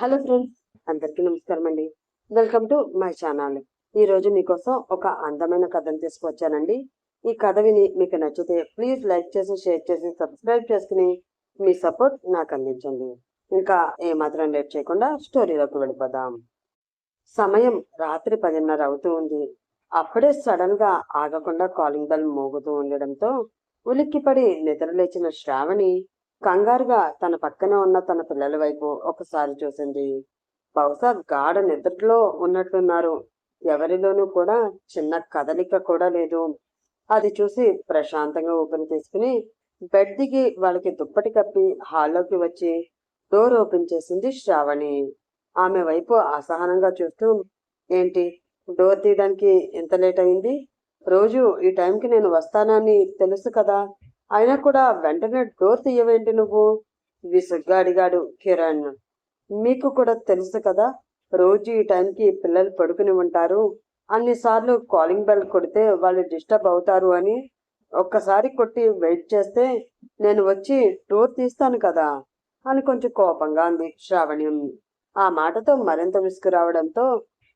Hello friends అందరికీ నమస్కారం అండి. Welcome to my channel. ఈరోజు మీకోసం ఒక అందమైన కథను తీసుకొచ్చానండి. ఈ కథ విని మీకు నచ్చితే ప్లీజ్ లైక్ చేసి షేర్ చేసి సబ్స్క్రైబ్ చేసుకుని మీ సపోర్ట్ నాకు అందించండి. ఇంకా ఏమాత్రం లేట్ చేయకుండా స్టోరీలోకి వెళ్ళిపోదాం. సమయం రాత్రి పదిన్నర అవుతూ ఉంది. అప్పుడే సడన్గా ఆగకుండా కాలింగ్ బెల్ మోగుతూ ఉండడంతో ఉలిక్కిపడి నిద్రలేచిన శ్రావణి కంగారుగా తన పక్కన ఉన్న తన పిల్లల వైపు ఒకసారి చూసింది. బహుశా గాఢ నిద్రలో ఉన్నట్లున్నారు ఎవరిలోనూ కూడా చిన్న కదలిక కూడా లేదు. అది చూసి ప్రశాంతంగా ఊపిరి తీసుకుని బెడ్ దిగి వాళ్ళకి దుప్పటి కప్పి హాల్లోకి వచ్చి డోర్ ఓపెన్ చేసింది శ్రావణి. ఆమె వైపు అసహనంగా చూస్తూ ఏంటి? డోర్ తీయడానికి ఎంత లేట్ అయింది? రోజు ఈ టైంకి నేను వస్తానని తెలుసు కదా? అయినా కూడా వెంటనే డోర్ తీయవేంటి నువ్వు? విసుగ్గా అడిగాడు కిరణ్. మీకు కూడా తెలుసు కదా రోజు ఈ టైంకి పిల్లలు పడుకుని ఉంటారు. అన్నిసార్లు కాలింగ్ బెల్ కొడితే వాళ్ళు డిస్టర్బ్ అవుతారు అని ఒక్కసారి కొట్టి వెయిట్ చేస్తే నేను వచ్చి డోర్ తీస్తాను కదా అని కొంచెం కోపంగా అంది శ్రావణ్యం ఆ మాటతో మరింత విసుకురావడంతో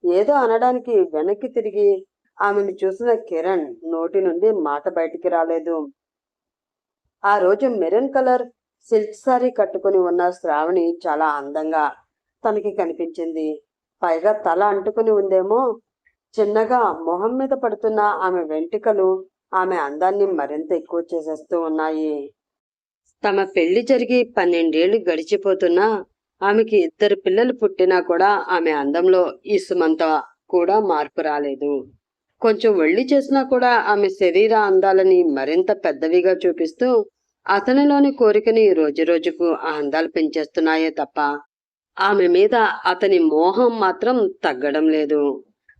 ఏదో అనడానికి వెనక్కి తిరిగి ఆమెను చూసిన కిరణ్ నోటి నుండి మాట బయటికి రాలేదు. ఆ రోజు మెరూన్ కలర్ సిల్క్ సారీ కట్టుకుని ఉన్న శ్రావణి చాలా అందంగా తనకి కనిపించింది. పైగా తల అంటుకుని ఉందేమో చిన్నగా మొహం మీద పడుతున్న ఆమె వెంట్రుకలు ఆమె అందాన్ని మరింత ఎక్కువ చేసేస్తూ ఉన్నాయి. తమ పెళ్ళి జరిగి పన్నెండేళ్ళు గడిచిపోతున్నా ఆమెకి ఇద్దరు పిల్లలు పుట్టినా కూడా ఆమె అందంలో ఇసుమంత కూడా మార్పు రాలేదు. కొంచెం వెళ్ళి చేసినా కూడా ఆమె శరీర అందాలని మరింత పెద్దవిగా చూపిస్తూ అతనిలోని కోరికని రోజురోజుకు ఆ అందాలు పెంచేస్తున్నాయే తప్ప ఆమె మీద అతని మోహం మాత్రం తగ్గడం లేదు.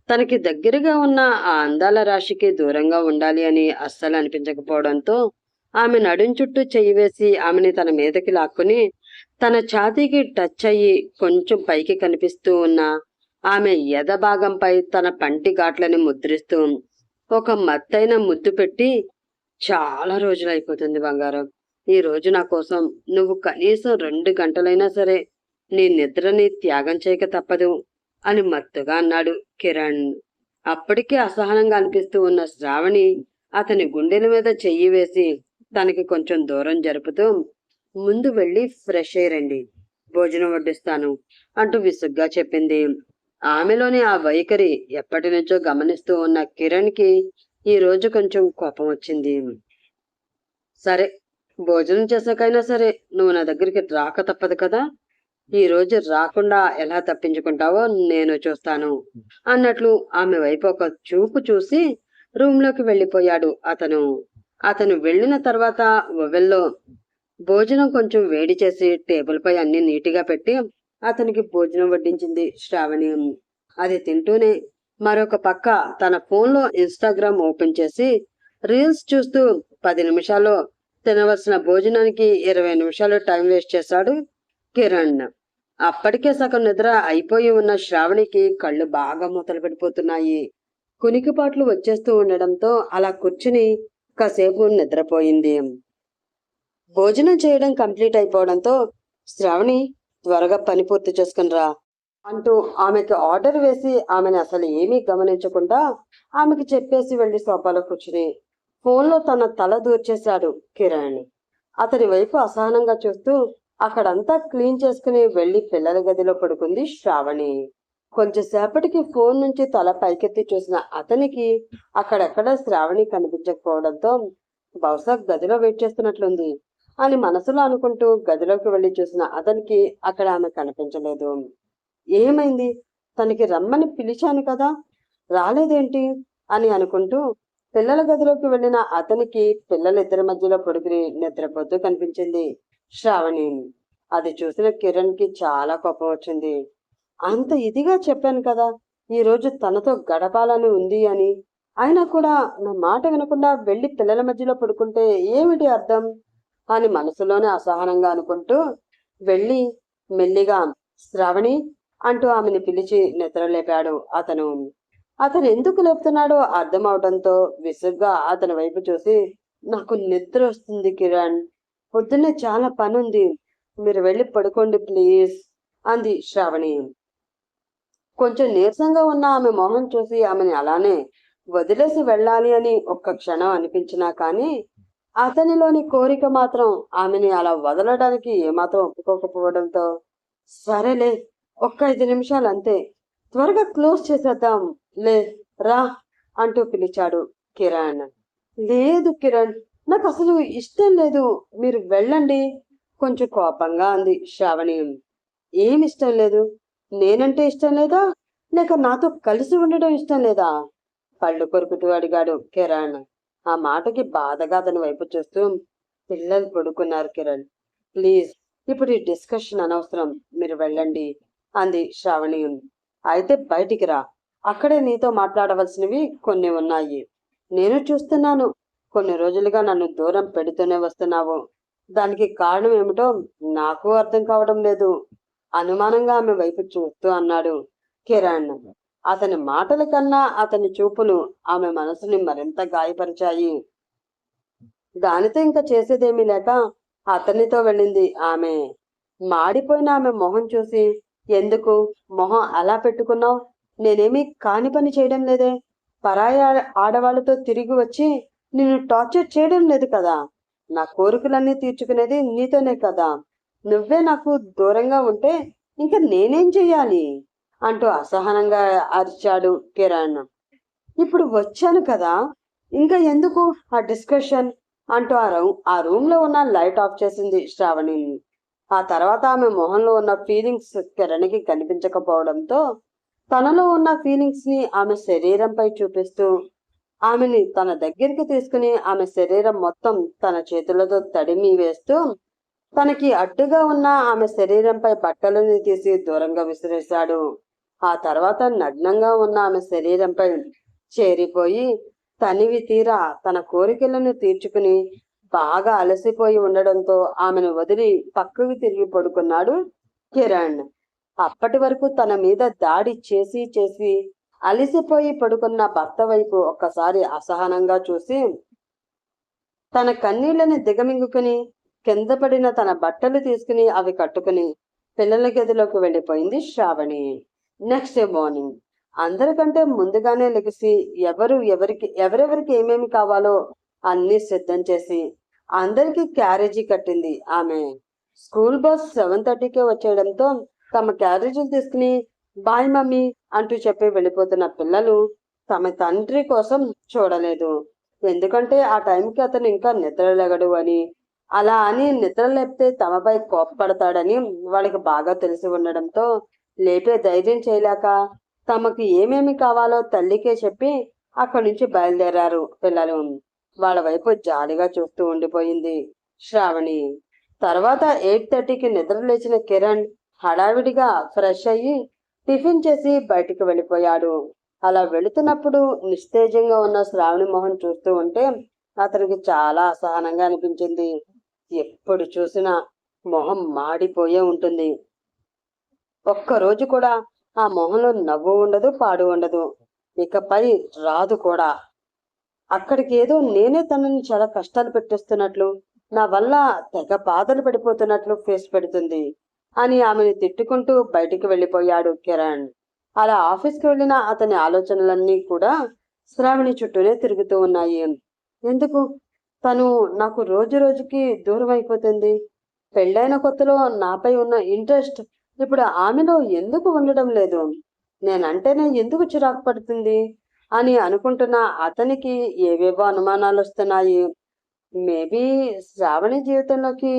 తనకి దగ్గరగా ఉన్న ఆ అందాల రాశికి దూరంగా ఉండాలి అని అస్సలు అనిపించకపోవడంతో ఆమె నడుం చుట్టూ చెయ్యి వేసి ఆమెని తన మీదకి లాక్కుని తన ఛాతీకి టచ్ అయ్యి కొంచెం పైకి కనిపిస్తూ ఉన్న ఆమె ఎదభాగంపై తన పంటి ఘాట్లని ముద్రిస్తూ ఒక మత్తైన ముద్దు పెట్టి చాలా రోజులు అయిపోతుంది బంగారం. ఈ రోజు నా కోసం నువ్వు కనీసం రెండు గంటలైనా సరే నీ నిద్రని త్యాగం చేయక తప్పదు అని మత్తుగా అన్నాడు కిరణ్. అప్పటికే అసహనంగా అనిపిస్తూ ఉన్న శ్రావణి అతని గుండెల మీద చెయ్యి వేసి తనకి కొంచెం దూరం జరుపుతూ ముందు వెళ్ళి ఫ్రెష్ అయ్యండి భోజనం వడ్డిస్తాను అంటూ విసుగ్గా చెప్పింది. ఆమెలోని ఆ వైఖరి ఎప్పటి నుంచో గమనిస్తూ ఉన్న కిరణ్కి ఈ రోజు కొంచెం కోపం వచ్చింది. సరే భోజనం చేసాకైనా సరే నువ్వు నా దగ్గరికి రాక తప్పదు కదా. ఈ రోజు రాకుండా ఎలా తప్పించుకుంటావో నేను చూస్తాను అన్నట్లు ఆమె వైపు ఒక చూపు చూసి రూమ్లోకి వెళ్ళిపోయాడు అతను. అతను వెళ్ళిన తర్వాత ఓవెల్లో భోజనం కొంచెం వేడి చేసి టేబుల్ పై అన్ని నీటిగా పెట్టి అతనికి భోజనం వడ్డించింది శ్రావణి. అది తింటూనే మరొక పక్క తన ఫోన్లో ఇన్స్టాగ్రామ్ ఓపెన్ చేసి రీల్స్ చూస్తూ పది నిమిషాల్లో తినవలసిన భోజనానికి ఇరవై నిమిషాలు టైం వేస్ట్ చేశాడు కిరణ్. అప్పటికే సగం నిద్ర అయిపోయి ఉన్న శ్రావణికి కళ్ళు బాగా మూతలు పడిపోతున్నాయి. కునికిపాట్లు వచ్చేస్తూ ఉండడంతో అలా కూర్చుని కాసేపు నిద్రపోయింది. భోజనం చేయడం కంప్లీట్ అయిపోవడంతో శ్రావణి త్వరగా పని పూర్తి చేసుకునిరా అంటూ ఆమెకి ఆర్డర్ వేసి ఆమెను అసలు ఏమీ గమనించకుండా ఆమెకి చెప్పేసి వెళ్ళి సోఫాలో కూర్చుని ఫోన్లో తన తల దూర్చేశాడు కిరణ్ అతని వైపు అసహనంగా చూస్తూ అక్కడంతా క్లీన్ చేసుకుని వెళ్ళి పిల్లల గదిలో పడుకుంది శ్రావణి. కొంచెంసేపటికి ఫోన్ నుంచి తల పైకెత్తి చూసిన అతనికి అక్కడెక్కడ శ్రావణి కనిపించకపోవడంతో బహుశా గదిలో వెయిట్ చేస్తున్నట్లుంది. అని మనసులో అనుకుంటూ గదిలోకి వెళ్ళి చూసిన అతనికి అక్కడ ఆమె కనిపించలేదు. ఏమైంది? తనకి రమ్మని పిలిచాను కదా రాలేదేంటి? అని అనుకుంటూ పిల్లల గదిలోకి వెళ్ళిన అతనికి పిల్లలిద్దరి మధ్యలో పొడుగుని నిద్రపోతూ కనిపించింది శ్రావణి. అది చూసిన కిరణ్కి చాలా కోపం వచ్చింది. అంత ఇదిగా చెప్పాను కదా ఈ రోజు తనతో గడపాలని ఉంది అని. అయినా కూడా నా మాట వినకుండా వెళ్ళి పిల్లల మధ్యలో పడుకుంటే ఏమిటి అర్థం? అని మనసులోనే అసహనంగా అనుకుంటూ వెళ్ళి మెల్లిగా శ్రావణి అంటూ ఆమెను పిలిచి నిద్రలేపాడు అతను. అతను ఎందుకు లేపుతున్నాడో అర్థం అవడంతో విసుగ్గా అతని వైపు చూసి నాకు నిద్ర వస్తుంది కిరణ్. పొద్దున్నే చాలా పని ఉంది మీరు వెళ్ళి పడుకోండి ప్లీజ్ అంది శ్రావణి. కొంచెం నీరసంగా ఉన్న ఆమె మొహం చూసి ఆమెని అలానే వదిలేసి వెళ్ళాలి అని ఒక్క క్షణం అనిపించినా కానీ అతనిలోని కోరిక మాత్రం ఆమెని అలా వదలడానికి ఏమాత్రం ఒప్పుకోకపోవడంతో సరేలే ఒక్క ఐదు నిమిషాలు అంతే త్వరగా క్లోజ్ చేసేద్దాం లే రా అంటూ పిలిచాడు కిరణ్. లేదు కిరణ్ నాకు అసలు ఇష్టం లేదు మీరు వెళ్ళండి కొంచెం కోపంగా అంది శ్రావణి. ఏం ఇష్టం లేదు? నేనంటే ఇష్టం లేదా? లేక నాతో కలిసి ఉండడం ఇష్టం లేదా? పళ్ళు కొరుకుతూ అడిగాడు కిరణ్. ఆ మాటకి బాధగా అతని వైపు చూస్తూ పిల్లలు పడుకున్నారు కిరణ్. ప్లీజ్ ఇప్పుడు ఈ డిస్కషన్ అనవసరం. మీరు వెళ్ళండి అంది శ్రావణి. అయితే బయటికి రా. అక్కడే నీతో మాట్లాడవలసినవి కొన్ని ఉన్నాయి. నేను చూస్తున్నాను. కొన్ని రోజులుగా నన్ను దూరం పెడుతూనే వస్తున్నావు. దానికి కారణం ఏమిటో నాకు అర్థం కావడం లేదు అనుమానంగా ఆమె వైపు చూస్తూ అన్నాడు కిరణ్. అతని మాటల కన్నా అతని చూపులు ఆమె మనసుని మరింత గాయపరిచాయి. దానితో ఇంకా చేసేదేమీ లేక అతనితో వెళ్ళింది ఆమె. మాడిపోయిన ఆమె మొహం చూసి ఎందుకు? మొహం అలా పెట్టుకున్నావు? నేనేమీ కాని పని చేయడం లేదే. పరాయి ఆడవాళ్ళతో తిరిగి వచ్చి నిన్ను టార్చర్ చేయడం లేదు కదా. నా కోరికలన్నీ తీర్చుకునేది నీతోనే కదా. నువ్వే నాకు దూరంగా ఉంటే ఇంకా నేనేం చెయ్యాలి? అంటూ అసహనంగా అరిచాడు కిరణ్. ఇప్పుడు వచ్చాను కదా ఇంకా ఎందుకు ఆ డిస్కషన్? అంటూ ఆ రూమ్ ఆ రూమ్లో ఉన్న లైట్ ఆఫ్ చేసింది శ్రావణి. ఆ తర్వాత ఆమె మొహంలో ఉన్న ఫీలింగ్స్ కిరణ్కి కనిపించకపోవడంతో తనలో ఉన్న ఫీలింగ్స్ని ఆమె శరీరంపై చూపిస్తూ ఆమెని తన దగ్గరికి తీసుకుని ఆమె శరీరం మొత్తం తన చేతులతో తడిమి వేస్తూ తనకి అడ్డుగా ఉన్న ఆమె శరీరంపై బట్టలని తీసి దూరంగా విసిరేశాడు. ఆ తర్వాత నగ్నంగా ఉన్న ఆమె శరీరంపై చేరిపోయి తనివి తీరా తన కోరికలను తీర్చుకుని బాగా అలసిపోయి ఉండడంతో ఆమెను వదిలి పక్కకు తిరిగి పడుకున్నాడు కిరణ్. అప్పటి వరకు తన మీద దాడి చేసి చేసి అలసిపోయి పడుకున్న భర్త వైపు ఒక్కసారి అసహనంగా చూసి తన కన్నీళ్ళని దిగమింగుకుని కింద పడిన తన బట్టలు తీసుకుని అవి కట్టుకుని పిల్లల గదిలోకి వెళ్ళిపోయింది శ్రావణి. నెక్స్ట్ డే మార్నింగ్ అందరికంటే ముందుగానే లెగిసి ఎవరు ఎవరికి ఎవరెవరికి ఏమేమి కావాలో అన్ని సిద్ధం చేసి అందరికీ క్యారేజీ కట్టింది ఆమె. స్కూల్ బస్ సెవెన్ థర్టీకే వచ్చేయడంతో తమ క్యారేజీలు తీసుకుని బాయ్ మమ్మీ అంటూ చెప్పి వెళ్ళిపోతున్న పిల్లలు తమ తండ్రి కోసం చూడలేదు. ఎందుకంటే ఆ టైంకి అతను ఇంకా నిద్రలేగడు అని. అలా అని నిద్ర లేపితే తమపై కోపపడతాడని వాళ్ళకి బాగా తెలిసి ఉండడంతో లేపే ధైర్యం చేయలేక తమకు ఏమేమి కావాలో తల్లికే చెప్పి అక్కడి నుంచి బయలుదేరారు పిల్లలు. వాళ్ళ వైపు జాలిగా చూస్తూ ఉండిపోయింది శ్రావణి. తర్వాత ఎయిట్ థర్టీకి నిద్ర లేచిన కిరణ్ హడావిడిగా ఫ్రెష్ అయ్యి టిఫిన్ చేసి బయటికి వెళ్ళిపోయాడు. అలా వెళుతున్నప్పుడు నిస్తేజంగా ఉన్న శ్రావణి మొహం చూస్తూ ఉంటే అతనికి చాలా అసహనంగా అనిపించింది. ఎప్పుడు చూసినా మొహం మాడిపోయే ఉంటుంది. ఒక్క రోజు కూడా ఆ మొహంలో నవ్వు ఉండదు పాడు ఉండదు. ఇకపై రాదు కూడా. అక్కడికి ఏదో నేనే తనని చాలా కష్టాలు పెట్టేస్తున్నట్లు నా వల్ల తెగ బాధలు పడిపోతున్నట్లు ఫేస్ పెడుతుంది అని ఆమెను తిట్టుకుంటూ బయటికి వెళ్ళిపోయాడు కిరణ్. అలా ఆఫీస్కి వెళ్ళిన అతని ఆలోచనలన్నీ కూడా శ్రావణి చుట్టూనే తిరుగుతూ ఉన్నాయి. ఎందుకు? తను నాకు రోజు రోజుకి దూరం అయిపోతుంది. పెళ్ళైన కొత్తలో నాపై ఉన్న ఇంట్రెస్ట్ ఇప్పుడు ఆమెలో ఎందుకు ఉండడం లేదు? నేనంటేనే ఎందుకు చిరాకు పడుతుంది? అని అనుకుంటున్న అతనికి ఏవేవో అనుమానాలు వస్తున్నాయి. మేబీ శ్రావణి జీవితంలోకి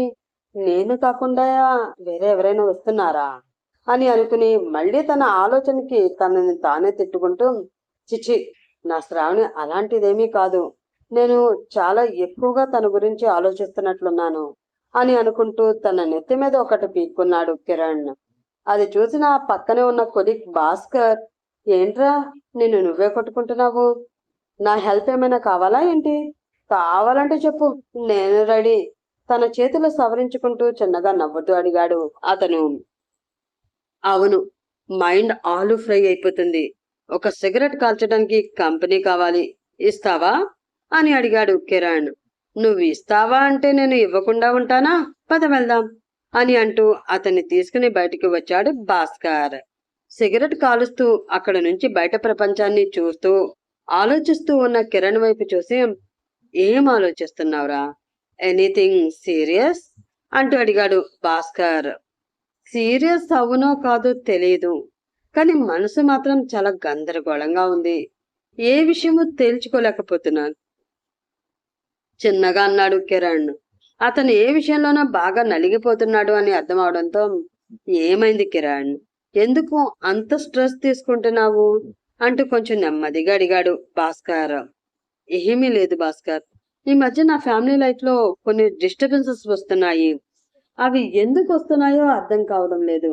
నేను కాకుండా వేరే ఎవరైనా వస్తున్నారా? అని అనుకుని మళ్ళీ తన ఆలోచనకి తనని తానే తిట్టుకుంటూ చిచి నా శ్రావణి అలాంటిదేమీ కాదు. నేను చాలా ఎక్కువగా తన గురించి ఆలోచిస్తున్నట్లున్నాను అని అనుకుంటూ తన నెత్తి మీద ఒకటి పీక్కున్నాడు కిరణ్. అది చూసిన ఆ పక్కనే ఉన్న కొలిక్ భాస్కర్ ఏంట్రా నిన్ను నువ్వే కొట్టుకుంటున్నావు? నా హెల్ప్ ఏమైనా కావాలా ఏంటి? కావాలంటే చెప్పు నేను రెడీ. తన చేతులు సవరించుకుంటూ చిన్నగా నవ్వుతూ అడిగాడు అతను. అవును మైండ్ ఆలు ఫ్రై అయిపోతుంది. ఒక సిగరెట్ కాల్చడానికి కంపెనీ కావాలి. ఇస్తావా? అని అడిగాడు కిరణ్. నువ్వు ఇస్తావా అంటే నేను ఇవ్వకుండా ఉంటానా? పద వెళ్దాం. అని అంటూ అతన్ని తీసుకుని బయటికి వచ్చాడు భాస్కర్. సిగరెట్ కాలుస్తూ అక్కడ నుంచి బయట ప్రపంచాన్ని చూస్తూ ఆలోచిస్తూ ఉన్న కిరణ్ వైపు చూసి ఏం ఆలోచిస్తున్నావురా? Anything serious? అంటూ అడిగాడు భాస్కర్. సీరియస్ అవునో కాదో తెలియదు కానీ మనసు మాత్రం చాలా గందరగోళంగా ఉంది. ఏ విషయమో తేల్చుకోలేకపోతున్నాను. చిన్నగా అన్నాడు కిరణ్. అతను ఏ విషయంలోనో బాగా నలిగిపోతున్నాడు అని అర్థం అవడంతో ఏమైంది కిరణ్? ఎందుకు అంత స్ట్రెస్ తీసుకుంటున్నావు? అంటూ కొంచెం నెమ్మదిగా అడిగాడు భాస్కర్. ఏమీ లేదు భాస్కర్. ఈ మధ్య నా ఫ్యామిలీ లైఫ్లో కొన్ని డిస్టర్బెన్సెస్ వస్తున్నాయి. అవి ఎందుకు వస్తున్నాయో అర్థం కావడం లేదు.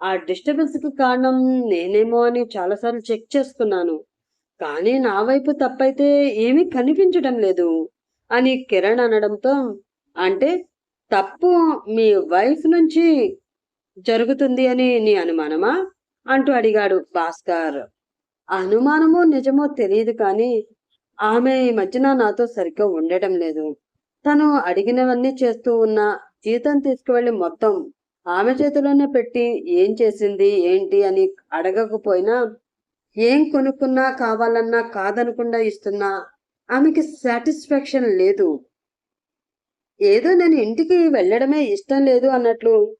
ఆ డిస్టర్బెన్స్కి కారణం నేనేమో అని చాలాసార్లు చెక్ చేసుకున్నాను. కానీ నా వైపు తప్పైతే ఏమీ కనిపించడం లేదు అని కిరణ్ అనడంతో అంటే తప్పు మీ వైఫ్ నుంచి జరుగుతుంది అని నీ అనుమానమా? అంటూ అడిగాడు భాస్కర్. అనుమానమో నిజమో తెలియదు కానీ ఆమె ఈ మధ్యన నాతో సరిగ్గా ఉండటం లేదు. తను అడిగినవన్నీ చేస్తూ ఉన్న జీతం తీసుకువెళ్ళి మొత్తం ఆమె చేతిలోనే పెట్టి ఏం చేసింది ఏంటి అని అడగకపోయినా ఏం కొనుక్కున్నా కావాలన్నా కాదనకుండా ఇస్తున్నా ఆమెకి సాటిస్ఫాక్షన్ లేదు. ఏదో నేను ఇంటికి వెళ్ళడమే ఇష్టం లేదు అన్నట్లు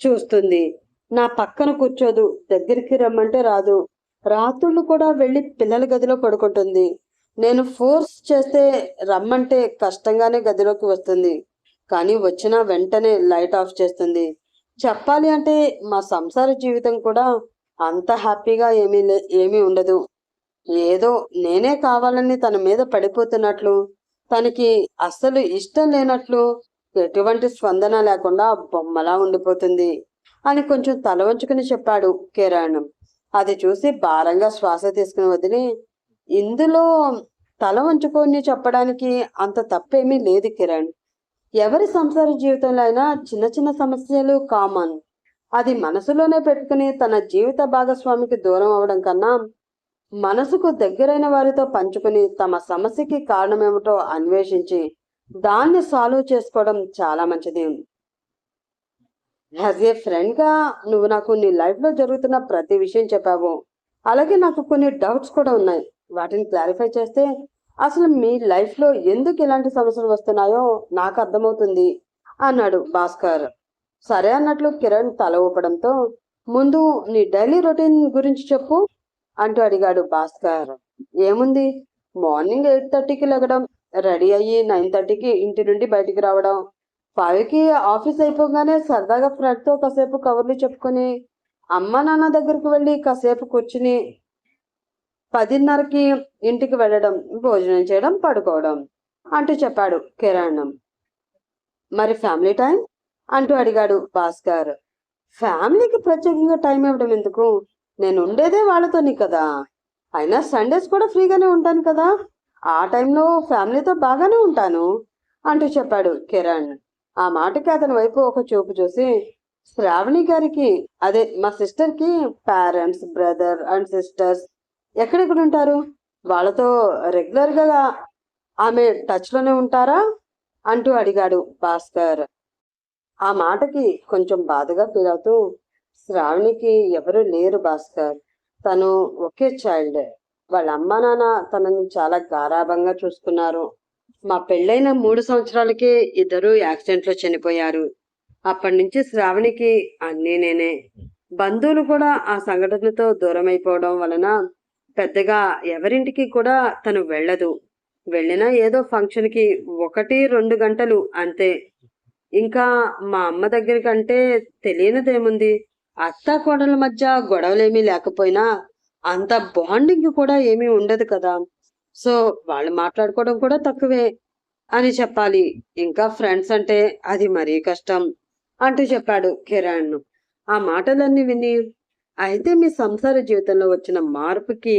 చూస్తుంది. నా పక్కన కూర్చోదు దగ్గరికి రమ్మంటే రాదు. రాత్రులు కూడా వెళ్ళి పిల్లల గదిలో పడుకుంటుంది. నేను ఫోర్స్ చేస్తే రమ్మంటే కష్టంగానే గదిలోకి వస్తుంది. కానీ వచ్చిన వెంటనే లైట్ ఆఫ్ చేస్తుంది. చెప్పాలి అంటే మా సంసార జీవితం కూడా అంత హ్యాపీగా ఏమీ ఏమీ ఉండదు. ఏదో నేనే కావాలని తన మీద పడిపోతున్నట్లు తనకి అస్సలు ఇష్టం లేనట్లు ఎటువంటి స్పందన లేకుండా బొమ్మలా ఉండిపోతుంది అని కొంచెం తల వంచుకుని చెప్పాడు కిరణ్ అది చూసి భారంగా శ్వాస తీసుకుని వదిలి ఇందులో తల వంచుకొని చెప్పడానికి అంత తప్పేమీ లేదు కిరణ్. ఎవరి సంసార జీవితంలో అయినా చిన్న చిన్న సమస్యలు కామన్ అది మనసులోనే పెట్టుకుని తన జీవిత భాగస్వామికి దూరం అవడం కన్నా మనసుకు దగ్గరైన వారితో పంచుకుని తమ సమస్యకి కారణమేమిటో అన్వేషించి దాన్ని సాల్వ్ చేసుకోవడం చాలా మంచిది. యాజ్ ఏ ఫ్రెండ్గా నువ్వు నాకు నీ లైఫ్లో జరుగుతున్న ప్రతి విషయం చెప్పావు. అలాగే నాకు కొన్ని డౌట్స్ కూడా ఉన్నాయి. వాటిని క్లారిఫై చేస్తే అసలు మీ లైఫ్లో ఎందుకు ఇలాంటి సమస్యలు వస్తున్నాయో నాకు అర్థమవుతుంది అన్నాడు భాస్కర్. సరే అన్నట్లు కిరణ్ తల ఊపడంతో ముందు నీ డైలీ రొటీన్ గురించి చెప్పు. అంటూ అడిగాడు భాస్కర్. ఏముంది? మార్నింగ్ ఎయిట్ థర్టీకి లెగడం రెడీ అయ్యి నైన్ థర్టీకి ఇంటి నుండి బయటికి రావడం. ఫైవ్కి ఆఫీస్ అయిపోగానే సరదాగా ఫ్రెండ్తో కాసేపు కవర్లు చెప్పుకొని అమ్మ నాన్న దగ్గరికి వెళ్ళి కాసేపు కూర్చుని పదిన్నరకి ఇంటికి వెళ్ళడం భోజనం చేయడం పడుకోవడం అంటూ చెప్పాడు కిరణ్. మరి ఫ్యామిలీ టైం? అంటూ అడిగాడు భాస్కర్. ఫ్యామిలీకి ప్రత్యేకంగా టైం ఇవ్వడం ఎందుకు? నేను ఉండేదే వాళ్ళతోని కదా. అయినా సండేస్ కూడా ఫ్రీగానే ఉంటాను కదా. ఆ టైంలో ఫ్యామిలీతో బాగానే ఉంటాను. అంటూ చెప్పాడు కిరణ్. ఆ మాటకి అతని వైపు ఒక చూపు చూసి శ్రావణి గారికి అదే మా సిస్టర్కి పేరెంట్స్ బ్రదర్ అండ్ సిస్టర్స్ ఎక్కడెక్కడ ఉంటారు? వాళ్ళతో రెగ్యులర్గా ఆమె టచ్లోనే ఉంటారా? అంటూ అడిగాడు భాస్కర్. ఆ మాటకి కొంచెం బాధగా ఫీల్ అవుతూ శ్రావణికి ఎవరు లేరు భాస్కర్. తను ఒకే చైల్డ్. వాళ్ళ అమ్మ నాన్న తనని చాలా గారాభంగా చూసుకున్నారు. మా పెళ్ళైన మూడు సంవత్సరాలకే ఇద్దరు యాక్సిడెంట్లో చనిపోయారు. అప్పటి నుంచి శ్రావణికి అన్నీ నేనే. బంధువులు కూడా ఆ సంఘటనతో దూరం అయిపోవడం వలన పెద్దగా ఎవరింటికి కూడా తను వెళ్ళదు. వెళ్ళినా ఏదో ఫంక్షన్కి ఒకటి రెండు గంటలు అంతే. ఇంకా మా అమ్మ దగ్గరికంటే తెలియనిదేముంది? అత్త కోడల మధ్య గొడవలేమీ లేకపోయినా అంత బాండింగ్ కూడా ఏమీ ఉండదు కదా. సో వాళ్ళు మాట్లాడుకోవడం కూడా తక్కువే అని చెప్పాలి. ఇంకా ఫ్రెండ్స్ అంటే అది మరీ కష్టం అంటూ చెప్పాడు కిరణ్. ఆ మాటలన్నీ విని అయితే మీ సంసార జీవితంలో వచ్చిన మార్పుకి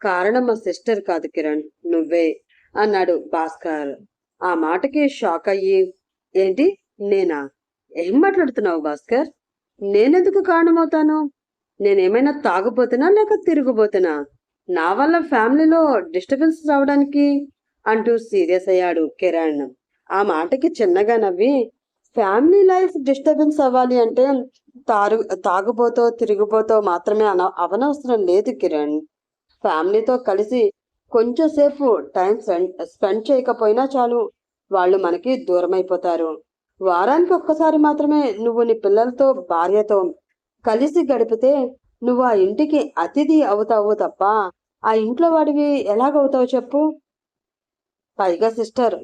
కారణం మా సిస్టర్ కాదు కిరణ్ నువ్వే అన్నాడు భాస్కర్. ఆ మాటకి షాక్ అయ్యి ఏంటి నేనా? ఏం మాట్లాడుతున్నావు భాస్కర్? నేనెందుకు కారణమవుతాను? నేనేమైనా తాగుపోతున్నా లేక తిరిగిపోతున్నా నా వల్ల ఫ్యామిలీలో డిస్టర్బెన్స్ రావడానికి? అంటూ సీరియస్ అయ్యాడు కిరణ్. ఆ మాటకి చిన్నగా నవ్వి ఫ్యామిలీ లైఫ్ డిస్టర్బెన్స్ అవ్వాలి అంటే తారు తాగుబోతో తిరిగిపోతో మాత్రమే అన అవనవసరం లేదు కిరణ్. ఫ్యామిలీతో కలిసి కొంచెంసేపు టైం స్పెండ్ చేయకపోయినా చాలు వాళ్ళు మనకి దూరం అయిపోతారు వారానికి ఒక్కసారి మాత్రమే నువ్వు నీ పిల్లలతో భార్యతో కలిసి గడిపితే నువ్వు ఆ ఇంటికి అతిథి అవుతావు తప్ప ఆ ఇంట్లో వాడివి ఎలాగవుతావు చెప్పు? పైగా సిస్టర్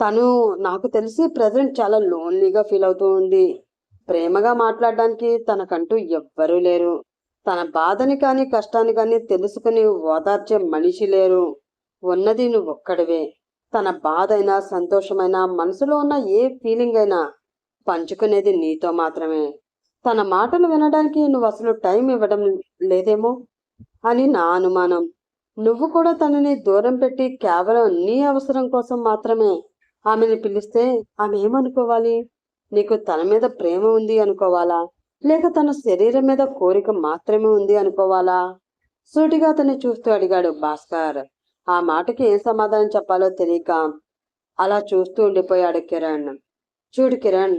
తను నాకు తెలిసి ప్రజెంట్ చాలా లోన్లీగా ఫీల్ అవుతూ ఉంది. ప్రేమగా మాట్లాడడానికి తనకంటూ ఎవ్వరూ లేరు. తన బాధని కానీ కష్టాన్ని కానీ తెలుసుకుని ఓదార్చే మనిషి లేరు. ఉన్నది నువ్వు ఒక్కడివే తన బాధ అయినా సంతోషమైనా మనసులో ఉన్న ఏ ఫీలింగ్ అయినా పంచుకునేది నీతో మాత్రమే. తన మాటలు వినడానికి నువ్వు అసలు టైం ఇవ్వడం లేదేమో అని నా అనుమానం. నువ్వు కూడా తనని దూరం పెట్టి కేవలం నీ అవసరం కోసం మాత్రమే ఆమెని పిలిస్తే ఆమె ఏమనుకోవాలి? నీకు తన మీద ప్రేమ ఉంది అనుకోవాలా? లేక తన శరీరం మీద కోరిక మాత్రమే ఉంది అనుకోవాలా? సూటిగా అతన్ని చూస్తూ అడిగాడు భాస్కర్. ఆ మాటకి ఏం సమాధానం చెప్పాలో తెలియక అలా చూస్తూ ఉండిపోయాడు కిరణ్. చూడు కిరణ్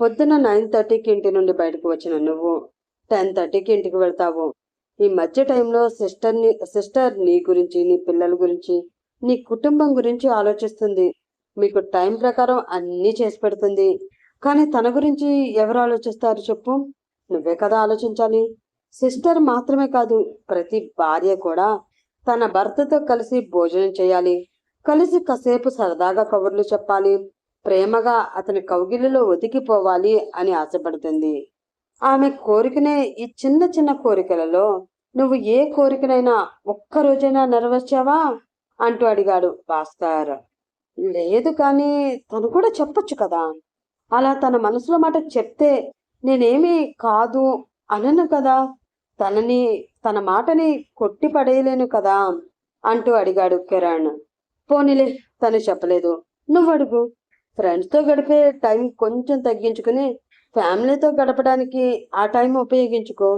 పొద్దున నైన్ థర్టీకి ఇంటి నుండి బయటకు వచ్చిన నువ్వు. టెన్ థర్టీకి ఇంటికి వెళ్తావు. ఈ మధ్య టైంలో సిస్టర్ని సిస్టర్ నీ గురించి నీ పిల్లల గురించి నీ కుటుంబం గురించి ఆలోచిస్తుంది. మీకు టైం ప్రకారం అన్నీ చేసి పెడుతుంది. కానీ తన గురించి ఎవరు ఆలోచిస్తారు చెప్పు. నువ్వే కదా ఆలోచించాలి. సిస్టర్ మాత్రమే కాదు ప్రతి భార్య కూడా తన భర్తతో కలిసి భోజనం చేయాలి. కలిసి కాసేపు సరదాగా కబుర్లు చెప్పాలి. ప్రేమగా అతని కౌగిలిలో ఒతికిపోవాలి అని ఆశపడుతుంది. ఆమె కోరికనే ఈ చిన్న చిన్న కోరికలలో నువ్వు ఏ కోరికనైనా ఒక్క రోజైనా నెరవేర్చావా? అంటూ అడిగాడు భాస్కర్. లేదు కానీ తను కూడా చెప్పొచ్చు కదా. అలా తన మనసులో మాట చెప్తే నేనేమీ కాదు అనను కదా. తనని తన మాటని కొట్టి పడేయలేను కదా అంటూ అడిగాడు కిరణ్. పోనీలే తను చెప్పలేదు. నువ్వు అడుగు. ఫ్రెండ్స్తో గడిపే టైం కొంచెం తగ్గించుకుని ఫ్యామిలీతో గడపడానికి ఆ టైం ఉపయోగించుకో.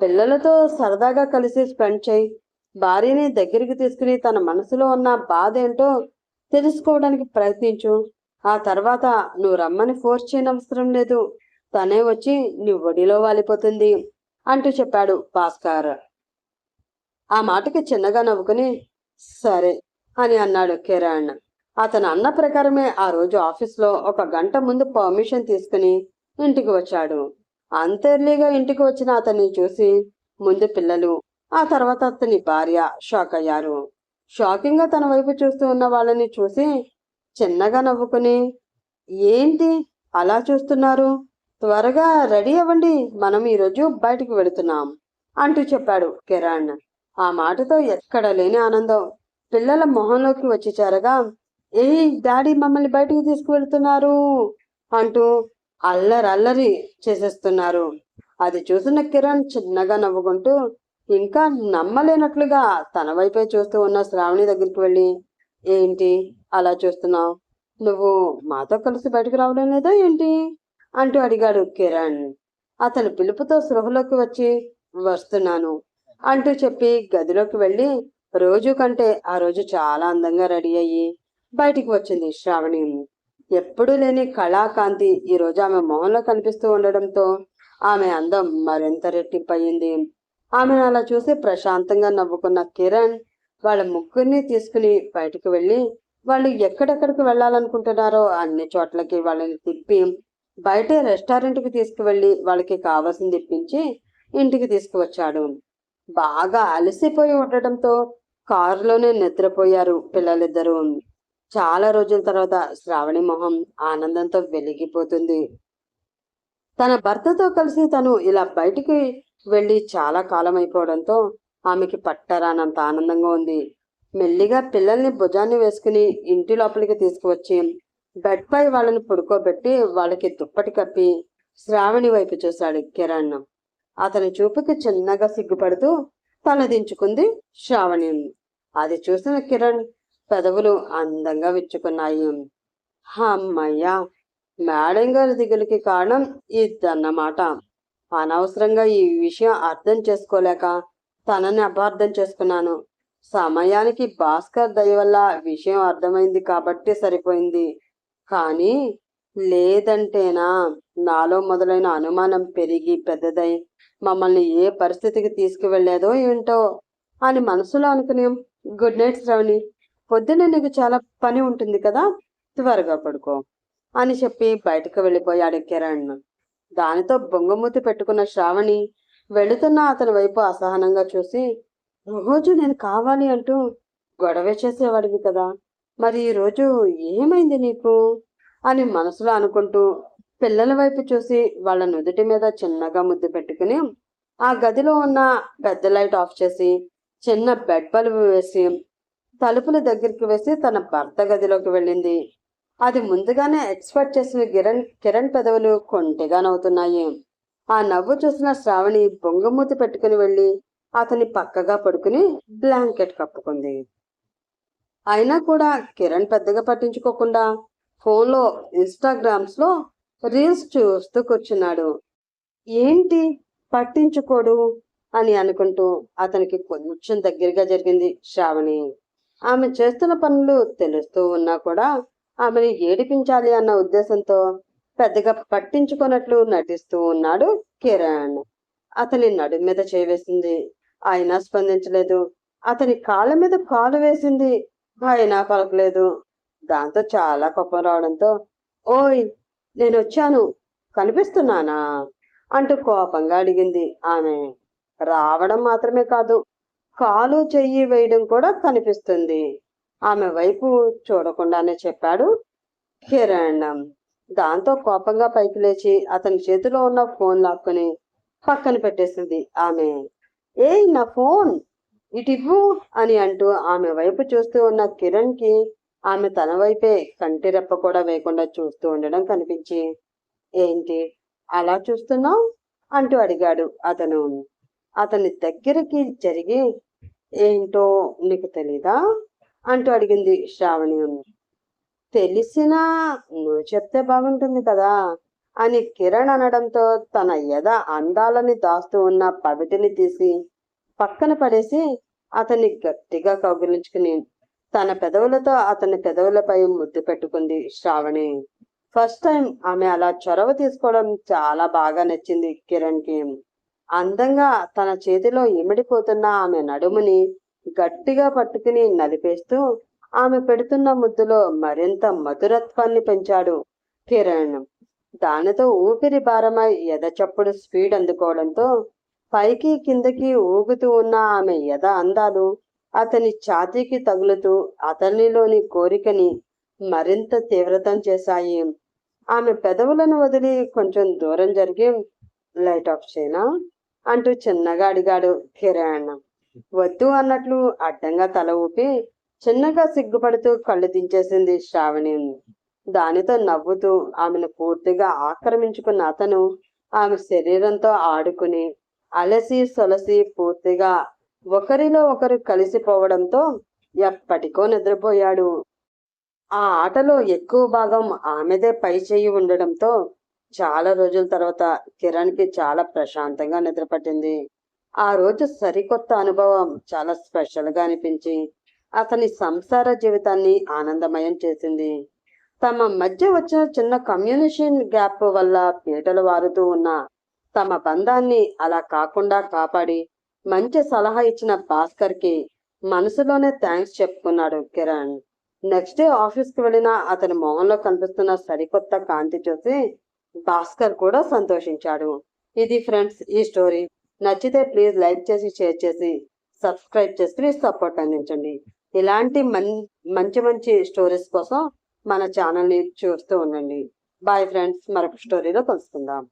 పిల్లలతో సరదాగా కలిసి స్పెండ్ చేయి. భార్యని దగ్గరికి తీసుకుని తన మనసులో ఉన్న బాధ ఏంటో తెలుసుకోవడానికి ప్రయత్నించు. ఆ తర్వాత నువ్వు రమ్మని ఫోర్స్ చేయనవసరం లేదు. తనే వచ్చి నీ ఒడిలో వాలిపోతుంది అంటూ చెప్పాడు భాస్కర్. ఆ మాటకి చిన్నగా నవ్వుకుని సరే అని అన్నాడు కిరణ్. అతను అన్న ప్రకారమే ఆ రోజు ఆఫీస్లో ఒక గంట ముందు పర్మిషన్ తీసుకుని ఇంటికి వచ్చాడు. అంత ఎర్లీగా ఇంటికి వచ్చిన అతన్ని చూసి ముందు పిల్లలు ఆ తర్వాత అతని భార్య షాక్ అయ్యారు. షాకింగ్గా తన వైపు చూస్తూ ఉన్న వాళ్ళని చూసి చిన్నగా నవ్వుకుని ఏంటి? అలా చూస్తున్నారు? త్వరగా రెడీ అవ్వండి మనం ఈరోజు బయటికి వెళుతున్నాం అంటూ చెప్పాడు కిరణ్. ఆ మాటతో ఎక్కడ లేని ఆనందం. పిల్లల మొహంలోకి వచ్చి చేరగా ఏ డాడీ మమ్మల్ని బయటికి తీసుకువెళ్తున్నారు అంటూ అల్లరల్లరి చేసేస్తున్నారు. అది చూసిన కిరణ్ చిన్నగా నవ్వుకుంటూ ఇంకా నమ్మలేనట్లుగా తన వైపే చూస్తూ ఉన్న శ్రావణి దగ్గరికి వెళ్ళి ఏంటి అలా చూస్తున్నావు? నువ్వు మాతో కలిసి బయటకు రావడం లేదా ఏంటి? అంటూ అడిగాడు కిరణ్. అతని పిలుపుతో సృహలోకి వచ్చి వస్తున్నాను. అంటూ చెప్పి గదిలోకి వెళ్ళి రోజు కంటే ఆ రోజు చాలా అందంగా రెడీ అయ్యి బయటికి వచ్చింది శ్రావణి. ఎప్పుడూ లేని కళాకాంతి ఈ రోజు ఆమె మొహంలో కనిపిస్తూ ఉండడంతో ఆమె అందం మరింత రెట్టింపయింది ఆమెను అలా చూసి ప్రశాంతంగా నవ్వుకున్న కిరణ్ వాళ్ళ ముగ్గురిని తీసుకుని బయటకు వెళ్ళి వాళ్ళు ఎక్కడెక్కడికి వెళ్ళాలనుకుంటున్నారో అన్ని చోట్లకి వాళ్ళని తిప్పి బయట రెస్టారెంట్కి తీసుకువెళ్ళి వాళ్ళకి కావాల్సింది ఇప్పించి ఇంటికి తీసుకువచ్చాడు. బాగా అలసిపోయి ఉండటంతో కారులోనే నిద్రపోయారు పిల్లలిద్దరూ. చాలా రోజుల తర్వాత శ్రావణి మొహం ఆనందంతో వెలిగిపోతుంది. తన భర్తతో కలిసి తను ఇలా బయటికి వెళ్ళి చాలా కాలం అయిపోవడంతో ఆమెకి పట్టరానంత ఆనందంగా ఉంది. మెల్లిగా పిల్లల్ని భుజాన్ని వేసుకుని ఇంటి లోపలికి తీసుకువచ్చి బెడ్ పై వాళ్ళని పడుకోబెట్టి వాళ్ళకి దుప్పటి కప్పి శ్రావణి వైపు చూశాడు కిరణ్. అతని చూపుకి చిన్నగా సిగ్గుపడుతూ తలదించుకుంది శ్రావణి. అది చూసిన కిరణ్ పెదవులు అందంగా విచ్చుకున్నాయి. అమ్మయ్యా! మేడం గారి దిగులకి కారణం ఇదన్నమాట. అనవసరంగా ఈ విషయం అర్థం చేసుకోలేక తనని అపార్థం చేసుకున్నాను. సమయానికి భాస్కర్ దయ వల్ల విషయం అర్థమైంది కాబట్టి సరిపోయింది. కానీ లేదంటేనా? నాలో మొదలైన అనుమానం పెరిగి పెద్దదై మమ్మల్ని ఏ పరిస్థితికి తీసుకువెళ్ళేదో ఏంటో అని మనసులో అనుకుని గుడ్ నైట్ శ్రవణి పొద్దున్న నీకు చాలా పని ఉంటుంది కదా త్వరగా పడుకో అని చెప్పి బయటకు వెళ్ళిపోయాడు కిరణ్. దానితో బొంగమూతి పెట్టుకున్న శ్రావణి వెళుతున్న అతని వైపు అసహనంగా చూసి రోజు నేను కావాలి అంటూ గొడవ చేసేవాడివి కదా మరి ఈ రోజు ఏమైంది నీకు? అని మనసులో అనుకుంటూ పిల్లల వైపు చూసి వాళ్ళ నుదుటి మీద చిన్నగా ముద్దు పెట్టుకుని ఆ గదిలో ఉన్న పెద్ద లైట్ ఆఫ్ చేసి చిన్న బెడ్ బల్బు వేసి తలుపుల దగ్గరికి వేసి తన భర్త గదిలోకి వెళ్ళింది. అది ముందుగానే ఎక్స్పెక్ట్ చేసిన కిరణ్ కిరణ్ పెదవులు కొంటిగా నవ్వుతున్నాయి. ఆ నవ్వు చూసిన శ్రావణి బొంగమూతి పెట్టుకుని వెళ్ళి అతని పక్కగా పడుకుని బ్లాంకెట్ కప్పుకుంది. అయినా కూడా కిరణ్ పెద్దగా పట్టించుకోకుండా ఫోన్లో ఇన్స్టాగ్రామ్స్లో రీల్స్ చూస్తూ కూర్చున్నాడు ఏంటి? పట్టించుకోడు అని అనుకుంటూ అతనికి కొంచెం దగ్గరగా జరిగింది శ్రావణి. ఆమె చేస్తున్న పనులు తెలుస్తూ ఉన్నా కూడా ఆమెని ఏడిపించాలి అన్న ఉద్దేశంతో పెద్దగా పట్టించుకున్నట్లు నటిస్తూ ఉన్నాడు కిరణ్. అతని నడు మీద చేవేసింది. అయినా స్పందించలేదు. అతని కాళ్ళ మీద కాలు వేసింది. అయినా పలకలేదు. దాంతో చాలా కోపం రావడంతో ఓయ్ నేను వచ్చాను కనిపిస్తున్నానా? అంటూ కోపంగా అడిగింది. ఆమె రావడం మాత్రమే కాదు కాలు చెయ్యి వేయడం కూడా కనిపిస్తుంది. ఆమె వైపు చూడకుండానే చెప్పాడు కిరణ్. దాంతో కోపంగా పైకి లేచి అతని చేతిలో ఉన్న ఫోన్ లాక్కుని పక్కన పెట్టేసింది. ఆమె ఏయ్ నా ఫోన్ ఇటివ్వు అని అంటూ ఆమె వైపు చూస్తూ ఉన్న కిరణ్కి ఆమె తన వైపే కంటి రెప్ప కూడా వేయకుండా చూస్తూ ఉండడం కనిపించి ఏంటి? అలా చూస్తున్నావు? అంటూ అడిగాడు అతను. అతని దగ్గరికి జరిగి ఏంటో నీకు తెలీదా? అంటూ అడిగింది శ్రావణి. తెలిసినా నువ్వు చెప్తే బాగుంటుంది కదా అని కిరణ్ అనడంతో తన ఎద అందాలని దాస్తూ ఉన్న పవిటిని తీసి పక్కన పడేసి అతన్ని గట్టిగా కౌగిలించుకుని తన పెదవులతో అతని పెదవులపై ముద్దు పెట్టుకుంది శ్రావణి. ఫస్ట్ టైం ఆమె అలా చొరవ తీసుకోవడం చాలా బాగా నచ్చింది కిరణ్కి అందంగా తన చేతిలో ఇమిడిపోతున్న ఆమె నడుముని గట్టిగా పట్టుకుని నలిపేస్తూ ఆమె పెడుతున్న ముద్దులో మరింత మధురత్వాన్ని పెంచాడు కిరణ్. దానితో ఊపిరి భారమై ఎదచప్పుడు స్పీడ్ అందుకోవడంతో పైకి కిందకి ఊగుతూ ఉన్న ఆమె ఎద అందాలు అతని ఛాతీకి తగులుతూ అతనిలోని కోరికని మరింత తీవ్రతం చేశాయి. ఆమె పెదవులను వదిలి కొంచెం దూరం జరిగి లైట్ ఆఫ్ చేయనా? అంటూ చిన్నగా అడిగాడు కిరణ్. వద్దు అన్నట్లు అడ్డంగా తల ఊపి చిన్నగా సిగ్గుపడుతూ కళ్ళు దించేసింది శ్రావణి. దానితో నవ్వుతూ ఆమెను పూర్తిగా ఆక్రమించుకున్న అతను ఆమె శరీరంతో ఆడుకుని అలసి సొలసి పూర్తిగా ఒకరిలో ఒకరు కలిసిపోవడంతో ఎప్పటికో నిద్రపోయాడు. ఆ ఆటలో ఎక్కువ భాగం ఆమెదే పై చేయి ఉండడంతో చాలా రోజుల తర్వాత కిరణ్కి చాలా ప్రశాంతంగా నిద్రపట్టింది ఆ రోజు సరికొత్త అనుభవం చాలా స్పెషల్గా అనిపించి అతని సంసార జీవితాన్ని ఆనందమయం చేసింది. తమ మధ్య వచ్చిన చిన్న కమ్యూనికేషన్ గ్యాప్ వల్ల పీటలు వారుతూ ఉన్న తమ బంధాన్ని అలా కాకుండా కాపాడి మంచి సలహా ఇచ్చిన భాస్కర్కి మనసులోనే థ్యాంక్స్ చెప్పుకున్నాడు కిరణ్. నెక్స్ట్ డే ఆఫీస్కి వెళ్ళిన అతని మొహంలో కనిపిస్తున్న సరికొత్త కాంతి చూసి భాస్కర్ కూడా సంతోషించాడు. ఇది ఫ్రెండ్స్ ఈ స్టోరీ. నచ్చితే ప్లీజ్ లైక్ చేసి షేర్ చేసి సబ్స్క్రైబ్ చేసుకుని సపోర్ట్ అందించండి. ఇలాంటి మన్ మంచి మంచి స్టోరీస్ కోసం మన ఛానల్ని చూస్తూ ఉండండి. బాయ్ ఫ్రెండ్స్ మరొక స్టోరీలో కలుసుకుందాం.